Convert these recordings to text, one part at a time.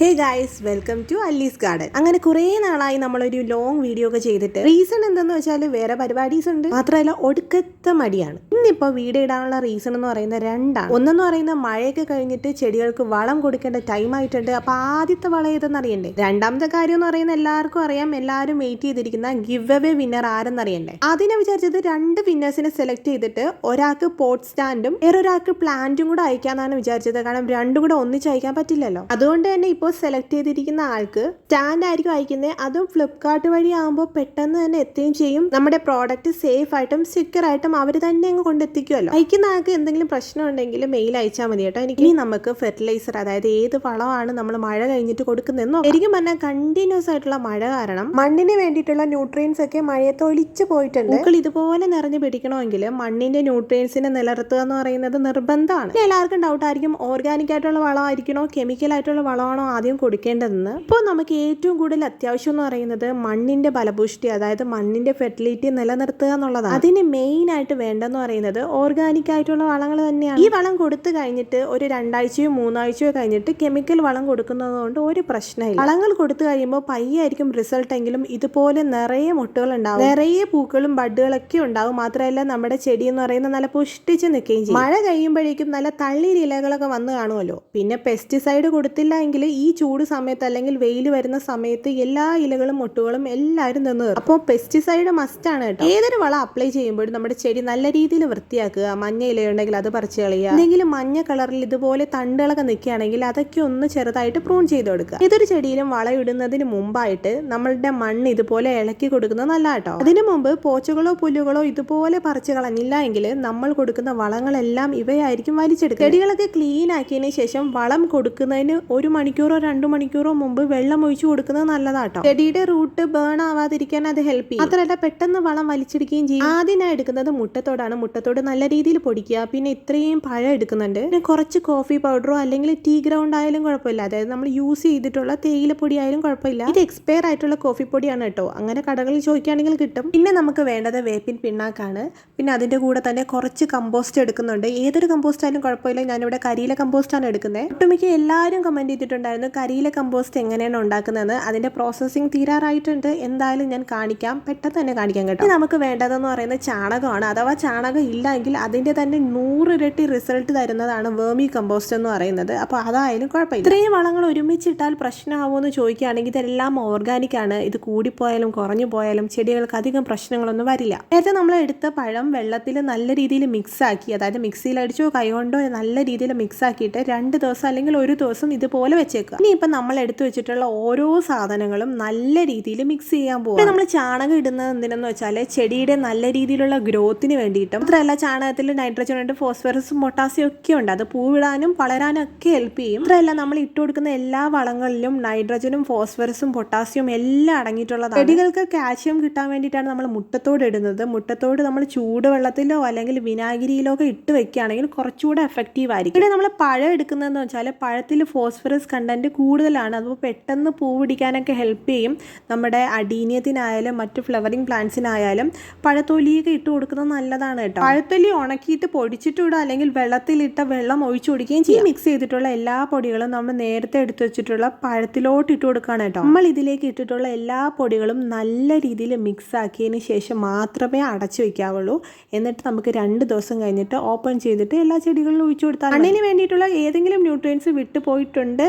Hey guys welcome to Allie's garden അങ്ങനെ കുറേ നാളായി നമ്മളൊരു ലോങ് വീഡിയോ ഒക്കെ ചെയ്തിട്ട് റീസൺ എന്തെന്ന് വെച്ചാൽ വേറെ പരിപാടീസ് ഉണ്ട്. മാത്രമല്ല ഒടുക്കത്തെ മടിയാണ്. ഇന്നിപ്പോൾ വീട് ഇടാനുള്ള റീസൺ എന്ന് പറയുന്നത് രണ്ടാണ്. ഒന്നെന്ന് പറയുന്ന മഴയൊക്കെ കഴിഞ്ഞിട്ട് ചെടികൾക്ക് വളം കൊടുക്കേണ്ട ടൈം ആയിട്ടുണ്ട്. അപ്പൊ ആദ്യത്തെ വളം ഏതെന്ന് അറിയണ്ടേ? രണ്ടാമത്തെ കാര്യം എന്ന് പറയുന്നത് എല്ലാവർക്കും അറിയാം. എല്ലാവരും വെയിറ്റ് ചെയ്തിരിക്കുന്ന ഗിവ് അവേ വിന്നർ ആരെന്ന് ആരെന്നറിയണ്ടേ അതിനെ വിചാരിച്ചത് രണ്ട് വിന്നേഴ്സിനെ സെലക്ട് ചെയ്തിട്ട് ഒരാൾക്ക് പോട്ട് സ്റ്റാൻഡും വേറൊരാൾക്ക് പ്ലാന്റും കൂടെ അയക്കാന്നാണ് വിചാരിച്ചത്. കാരണം രണ്ടും കൂടെ ഒന്നിച്ച് അയക്കാൻ പറ്റില്ലല്ലോ. അതുകൊണ്ട് തന്നെ ഇപ്പോൾ സെലക്ട് ചെയ്തിരിക്കുന്ന ആൾക്ക് സ്റ്റാൻഡ് ആയിരിക്കും അയക്കുന്നത്. അതും ഫ്ലിപ്കാർട്ട് വഴി ആകുമ്പോൾ പെട്ടെന്ന് തന്നെ എത്തുകയും ചെയ്യും. നമ്മുടെ പ്രോഡക്റ്റ് സേഫ് ആയിട്ടും സെക്യൂർ ആയിട്ടും അവർ തന്നെ അങ്ങ് കൊണ്ടെത്തിക്കുമല്ലോ അയക്കുന്ന ആൾക്ക് എന്തെങ്കിലും പ്രശ്നം ഉണ്ടെങ്കിൽ മെയിൽ അയച്ചാൽ മതി കേട്ടോ. എനിക്ക് ഇനി നമുക്ക് ഫെർട്ടിലൈസർ അതായത് ഏത് വളമാണ് നമ്മൾ മഴ കഴിഞ്ഞിട്ട് കൊടുക്കുന്നതെന്നോ ശരിക്കും പറഞ്ഞാൽ കണ്ടിന്യൂസ് ആയിട്ടുള്ള മഴ കാരണം മണ്ണിന് വേണ്ടിയിട്ടുള്ള ന്യൂട്രിയൻസ് ഒക്കെ മഴയത്ത് ഒഴിച്ച് പോയിട്ടുണ്ട്. പൂക്കൾ ഇതുപോലെ നിറഞ്ഞു പിടിക്കണമെങ്കിൽ മണ്ണിന്റെ ന്യൂട്രിയൻസിനെ നിലനിർത്തുക എന്ന് പറയുന്നത് നിർബന്ധമാണ്. എല്ലാവർക്കും ഡൗട്ട് ആയിരിക്കും. ഓർഗാനിക് ആയിട്ടുള്ള വളമായിരിക്കണോ? കെമിക്കൽ ആയിട്ടുള്ള വളമാണോ? ആദ്യം കൊടുക്കേണ്ടതെന്ന്. ഇപ്പോൾ നമുക്ക് ഏറ്റവും കൂടുതൽ അത്യാവശ്യം എന്ന് പറയുന്നത് മണ്ണിന്റെ ഫലപുഷ്ടി അതായത് മണ്ണിന്റെ ഫെർട്ടിലിറ്റി നിലനിർത്തുക എന്നുള്ളതാണ്. അതിന് മെയിൻ ആയിട്ട് വേണ്ടെന്ന് പറയുന്നത് ഓർഗാനിക് ആയിട്ടുള്ള വളങ്ങൾ തന്നെയാണ്. ഈ വളം കൊടുത്തു കഴിഞ്ഞിട്ട് ഒരു രണ്ടാഴ്ചയോ മൂന്നാഴ്ചയോ കഴിഞ്ഞിട്ട് കെമിക്കൽ വളം കൊടുക്കുന്നത് കൊണ്ട് ഒരു പ്രശ്നമില്ല. വളങ്ങൾ കൊടുത്തു കഴിയുമ്പോൾ പയ്യായിരിക്കും റിസൾട്ട് എങ്കിലും ഇതുപോലെ നിറയെ മുട്ടുകൾ ഉണ്ടാവും. നിറയെ പൂക്കളും ബഡുകളൊക്കെ ഉണ്ടാവും. മാത്രമല്ല നമ്മുടെ ചെടി എന്ന് പറയുന്നത് നല്ല പുഷ്ടിച്ച് നിൽക്കുകയും ചെയ്യും. മഴ കഴിയുമ്പോഴേക്കും നല്ല തള്ളിരി ഇലകളൊക്കെ വന്ന് കാണുമല്ലോ. പിന്നെ പെസ്റ്റിസൈഡ് കൊടുത്തില്ല എങ്കിൽ ഈ ചൂട് സമയത്ത് അല്ലെങ്കിൽ വെയിൽ വരുന്ന സമയത്ത് എല്ലാ ഇലകളും മുട്ടുകളും എല്ലാവരും നിന്ന് അപ്പോൾ പെസ്റ്റിസൈഡ് മസ്റ്റ് ആണ് കേട്ടോ. ഏതൊരു വളം അപ്ലൈ ചെയ്യുമ്പോഴും നമ്മുടെ ചെടി നല്ല രീതിയിൽ വൃത്തിയാക്കുക. മഞ്ഞ ഇലയുണ്ടെങ്കിൽ അത് പറിച്ച് കളയുക. എന്തെങ്കിലും മഞ്ഞ കളറിൽ ഇതുപോലെ തണ്ടുകളൊക്കെ നിൽക്കുകയാണെങ്കിൽ അതൊക്കെ ഒന്ന് ചെറുതായിട്ട് പ്രൂൺ ചെയ്ത് കൊടുക്കുക. ഏതൊരു ചെടിയിലും വളയിടുന്നതിന് മുമ്പായിട്ട് നമ്മളുടെ മണ്ണ് ഇതുപോലെ ഇളക്കി കൊടുക്കുന്നത് നല്ല കേട്ടോ. അതിനു മുമ്പ് പോച്ചകളോ പുല്ലുകളോ ഇതുപോലെ പറിച്ച് കളഞ്ഞില്ല എങ്കിൽ നമ്മൾ കൊടുക്കുന്ന വളങ്ങളെല്ലാം ഇവയായിരിക്കും വലിച്ചെടുക്കുക. ചെടികളൊക്കെ ക്ലീൻ ആക്കിയതിന് ശേഷം വളം കൊടുക്കുന്നതിന് ഒരു മണിക്കൂറോ രണ്ടു മണിക്കൂറോ മുമ്പ് വെള്ളം ഒഴിച്ചു കൊടുക്കുന്നത് നല്ലതാട്ടോ. ചെടിയുടെ റൂട്ട് ബേൺ ആവാതിരിക്കാൻ അത് ഹെൽപ്പ് ചെയ്യും. മാത്രമല്ല പെട്ടെന്ന് വളം വലിച്ചെടുക്കുകയും ചെയ്യും. ആദ്യമായി എടുക്കുന്നത് മുട്ടത്തോടാണ്. മുട്ടത്തോട് നല്ല രീതിയിൽ പൊടിക്കുക. പിന്നെ ഇത്രയും പഴം എടുക്കുന്നുണ്ട്. പിന്നെ കുറച്ച് കോഫി പൗഡറോ അല്ലെങ്കിൽ ടീ ഗ്രൗണ്ട് ആയാലും കുഴപ്പമില്ല. അതായത് നമ്മൾ യൂസ് ചെയ്തിട്ടുള്ള തേയിലപ്പൊടി ആയാലും കുഴപ്പമില്ല. ഇത് എക്സ്പയർ ആയിട്ടുള്ള കോഫി പൊടിയാണ് കേട്ടോ. അങ്ങനെ കടകളിൽ ചോദിക്കുകയാണെങ്കിൽ കിട്ടും. പിന്നെ നമുക്ക് വേണ്ടത് വേപ്പിൻ പിണ്ണാക്കാണ്. പിന്നെ അതിന്റെ കൂടെ തന്നെ കുറച്ച് കമ്പോസ്റ്റ് എടുക്കുന്നുണ്ട്. ഏതൊരു കമ്പോസ്റ്റ് ആയാലും കുഴപ്പമില്ല. ഞാനിവിടെ കരിയില കമ്പോസ്റ്റ് ആണ് എടുക്കുന്നത്. ഒട്ടുമിക്ക എല്ലാവരും കമന്റ് ചെയ്തിട്ടുണ്ടായിരുന്നു. കരിയില കമ്പോസ്റ്റ് എങ്ങനെയാണ് ഉണ്ടാക്കുന്നത് അതിന്റെ പ്രോസസ്സിംഗ് തീരാറായിട്ടുണ്ട്. എന്തായാലും ഞാൻ കാണിക്കാം. പെട്ടെന്ന് തന്നെ കാണിക്കാം കേട്ടോ. നമുക്ക് വേണ്ടതെന്ന് പറയുന്നത് ചാണകമാണ്. അഥവാ ചാണകം ഇല്ലെങ്കിൽ അതിന്റെ തന്നെ നൂറിരട്ടി റിസൾട്ട് തരുന്നതാണ് വേമി കമ്പോസ്റ്റ് എന്ന് പറയുന്നത്. അപ്പോൾ അതായാലും കുഴപ്പമില്ല. ഇത്രയും വളങ്ങൾ ഒരുമിച്ചിട്ടാൽ പ്രശ്നമാവുമെന്ന് ചോദിക്കുകയാണെങ്കിൽ ഇതെല്ലാം ഓർഗാനിക് ആണ്. ഇത് കൂടിപ്പോയാലും കുറഞ്ഞു പോയാലും ചെടികൾക്ക് അധികം പ്രശ്നങ്ങളൊന്നും വരില്ല. നേരത്തെ നമ്മൾ എടുത്ത പഴം വെള്ളത്തിൽ നല്ല രീതിയിൽ മിക്സ് ആക്കി അതായത് മിക്സിയിൽ അടിച്ചോ കൈകൊണ്ടോ നല്ല രീതിയിൽ മിക്സ് ആക്കിയിട്ട് രണ്ട് ദിവസം അല്ലെങ്കിൽ ഒരു ദിവസം ഇതുപോലെ വെച്ചേക്കുക ഇനിയിപ്പോൾ നമ്മൾ എടുത്തു വെച്ചിട്ടുള്ള ഓരോ സാധനങ്ങളും നല്ല രീതിയിൽ മിക്സ് ചെയ്യാൻ പോകും നമ്മൾ ചാണകം ഇടുന്നത് എന്തിനെന്ന് വെച്ചാൽ ചെടിയുടെ നല്ല രീതിയിലുള്ള ഗ്രോത്തിന് വേണ്ടിയിട്ടും. മാത്രമല്ല ചാണകത്തിൽ നൈട്രജൻ ഉണ്ട് ഫോസ്ഫറസും പൊട്ടാസ്യം ഒക്കെ ഉണ്ട്. അത് പൂവിടാനും വളരാനും ഒക്കെ ഹെൽപ്പ് ചെയ്യും. മാത്രമല്ല നമ്മൾ ഇട്ട് കൊടുക്കുന്ന എല്ലാ വളങ്ങളിലും നൈട്രജനും ഫോസ്ഫറസും പൊട്ടാസ്യവും എല്ലാം അടങ്ങിയിട്ടുള്ളതാണ്. ചെടികൾക്ക് കാൽഷ്യം കിട്ടാൻ വേണ്ടിയിട്ടാണ് നമ്മൾ മുട്ടത്തോട് ഇടുന്നത്. മുട്ടത്തോട് നമ്മൾ ചൂടുവെള്ളത്തിലോ അല്ലെങ്കിൽ വിനാഗിരിയിലോ ഒക്കെ ഇട്ട് വെക്കുകയാണെങ്കിൽ കുറച്ചുകൂടെ എഫക്റ്റീവ് ആയിരിക്കും. ഇവിടെ നമ്മൾ പഴം എടുക്കുന്നതെന്ന് വെച്ചാൽ പഴത്തിൽ ഫോസ്ഫറസ് കണ്ടന്റ് കൂടുതലാണ്. അത് പെട്ടെന്ന് പൂ പിടിക്കാനൊക്കെ ഹെൽപ്പ് ചെയ്യും. നമ്മുടെ അടീനിയത്തിനായാലും മറ്റു ഫ്ലവറിങ് പ്ലാന്റ്സിനായാലും പഴത്തൊലിയൊക്കെ ഇട്ട് കൊടുക്കുന്നത് നല്ലതാണ് കേട്ടോ. പഴത്തൊലി ഉണക്കിയിട്ട് പൊടിച്ചിട്ട് വിടുക അല്ലെങ്കിൽ വെള്ളത്തിലിട്ട വെള്ളം ഒഴിച്ചു കൊടുക്കുകയും ചെയ്യും. മിക്സ് ചെയ്തിട്ടുള്ള എല്ലാ പൊടികളും നമ്മൾ നേരത്തെ എടുത്തു വെച്ചിട്ടുള്ള പഴത്തിലോട്ട് ഇട്ട് കൊടുക്കുകയാണ് കേട്ടോ. നമ്മൾ ഇതിലേക്ക് ഇട്ടിട്ടുള്ള എല്ലാ പൊടികളും നല്ല രീതിയിൽ മിക്സ് ആക്കിയതിന് ശേഷം മാത്രമേ അടച്ചു വെക്കാവുള്ളൂ. എന്നിട്ട് നമുക്ക് രണ്ട് ദിവസം കഴിഞ്ഞിട്ട് ഓപ്പൺ ചെയ്തിട്ട് എല്ലാ ചെടികളിലും ഒഴിച്ചു കൊടുത്താൽ മണ്ണിന് വേണ്ടിയിട്ടുള്ള ഏതെങ്കിലും ന്യൂട്രിയൻസ് വിട്ടു പോയിട്ടുണ്ട്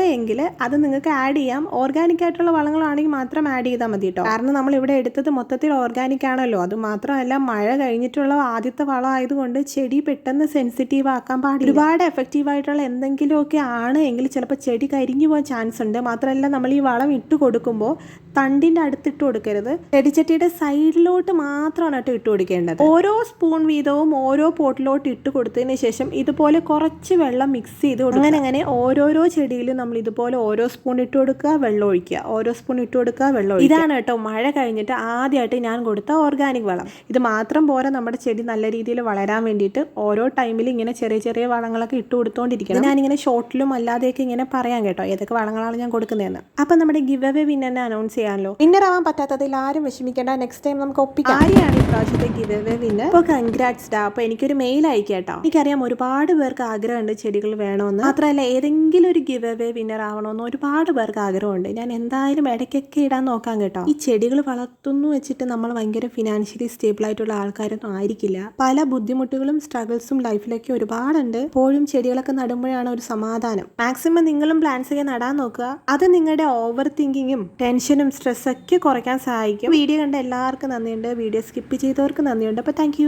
അത് നിങ്ങൾക്ക് ആഡ് ചെയ്യാം. ഓർഗാനിക് ആയിട്ടുള്ള വളങ്ങളാണെങ്കിൽ മാത്രം ആഡ് ചെയ്താൽ മതി കേട്ടോ കാരണം നമ്മൾ ഇവിടെ എടുത്തത് മൊത്തത്തിൽ ഓർഗാനിക് ആണല്ലോ. അത് മാത്രമല്ല മഴ കഴിഞ്ഞിട്ടുള്ള ആദ്യത്തെ വളം ആയതുകൊണ്ട് ചെടി പെട്ടെന്ന് സെൻസിറ്റീവ് ആക്കാൻ പാടില്ല. ഒരുപാട് എഫക്റ്റീവ് ആയിട്ടുള്ള എന്തെങ്കിലുമൊക്കെ ആണ് എങ്കിൽ ചിലപ്പോൾ ചെടി കരിഞ്ഞു പോകാൻ ചാൻസ് ഉണ്ട്. മാത്രമല്ല നമ്മൾ ഈ വളം ഇട്ട് കൊടുക്കുമ്പോൾ തണ്ടിന്റെ അടുത്തിട്ട് കൊടുക്കരുത്. ചെടിച്ചട്ടിയുടെ സൈഡിലോട്ട് മാത്രമാണ് കേട്ടോ ഇട്ട് കൊടുക്കേണ്ടത്. ഓരോ സ്പൂൺ വീതവും ഓരോ പോട്ടിലോട്ട് ഇട്ട് കൊടുത്തതിന് ശേഷം ഇതുപോലെ കുറച്ച് വെള്ളം മിക്സ് ചെയ്ത് കൊടുക്കുക. അങ്ങനെ അങ്ങനെ ഓരോരോ ചെടിയിലും നമ്മൾ ഇതുപോലെ ഓരോ സ്പൂൺ ഇട്ട് കൊടുക്കുക വെള്ളം ഒഴിക്കുക. ഓരോ സ്പൂൺ ഇട്ട് കൊടുക്കുക വെള്ളം ഒഴിക്കുക. ഇതാണ് കേട്ടോ മഴ കഴിഞ്ഞിട്ട് ആദ്യമായിട്ട് ഞാൻ കൊടുത്ത ഓർഗാനിക് വളം. ഇത് മാത്രം പോരാ നമ്മുടെ ചെടി നല്ല രീതിയിൽ വളരാൻ വേണ്ടിയിട്ട് ഓരോ ടൈമിൽ ഇങ്ങനെ ചെറിയ ചെറിയ വളങ്ങളൊക്കെ ഇട്ട് കൊടുത്തോണ്ടിരിക്കണം. ഞാനിങ്ങനെ ഷോർട്ടിലും അല്ലാതെയൊക്കെ ഇങ്ങനെ പറയാം കേട്ടോ ഏതൊക്കെ വളങ്ങളാണ് ഞാൻ കൊടുക്കുന്നതെന്ന്. അപ്പം നമ്മുടെ ഗിവ് അവേ വിന്നറിനെ അനൗൺസ് ചെയ്യാമല്ലോ വിന്നർ ആവാൻ പറ്റാത്തതിൽ ആരും വിഷമിക്കേണ്ട. നെക്സ്റ്റ് ടൈം നമുക്ക് ഒപ്പിക്കാം. ആരെയാണ് ഈ പ്രാവശ്യത്തെ ഗിവ് അവേ വിന്നർ അപ്പോൾ കൺഗ്രാറ്റ്സ് ഡാ. അപ്പോൾ എനിക്കൊരു മെയിൽ അയക്കേട്ടോ. എനിക്കറിയാം ഒരുപാട് പേർക്ക് ആഗ്രഹമുണ്ട് ചെടികൾ വേണമെന്ന് മാത്രമല്ല ഏതെങ്കിലും ഒരു ഗിവ് അവേ വിന്നർ ആവണമെന്ന് ഒരുപാട് പേർക്ക് ആഗ്രഹമുണ്ട്. ഞാൻ എന്തായാലും ഇടയ്ക്കൊക്കെ ഇടാൻ നോക്കാം കേട്ടോ. ഈ ചെടികൾ വളർത്തുന്നു വെച്ചിട്ട് നമ്മൾ ഭയങ്കര ഫിനാൻഷ്യലി സ്റ്റേബിൾ ആയിട്ടുള്ള ആൾക്കാരൊന്നും ആയിരിക്കില്ല. പല ബുദ്ധിമുട്ടുകളും സ്ട്രഗിൾസും ലൈഫിലൊക്കെ ഒരുപാടുണ്ട്. എപ്പോഴും ചെടികളൊക്കെ നടുമ്പോഴാണ് ഒരു സമാധാനം. മാക്സിമം നിങ്ങളും പ്ലാൻസ് ഒക്കെ നടാൻ നോക്കുക. അത് നിങ്ങളുടെ ഓവർ തിങ്കിങ്ങും ടെൻഷനും സ്ട്രെസ്സൊക്കെ കുറയ്ക്കാൻ സഹായിക്കും. വീഡിയോ കണ്ട എല്ലാവർക്കും നന്ദിയുണ്ട്. വീഡിയോ സ്കിപ്പ് ചെയ്തവർക്ക് നന്ദിയുണ്ട്. അപ്പോൾ താങ്ക്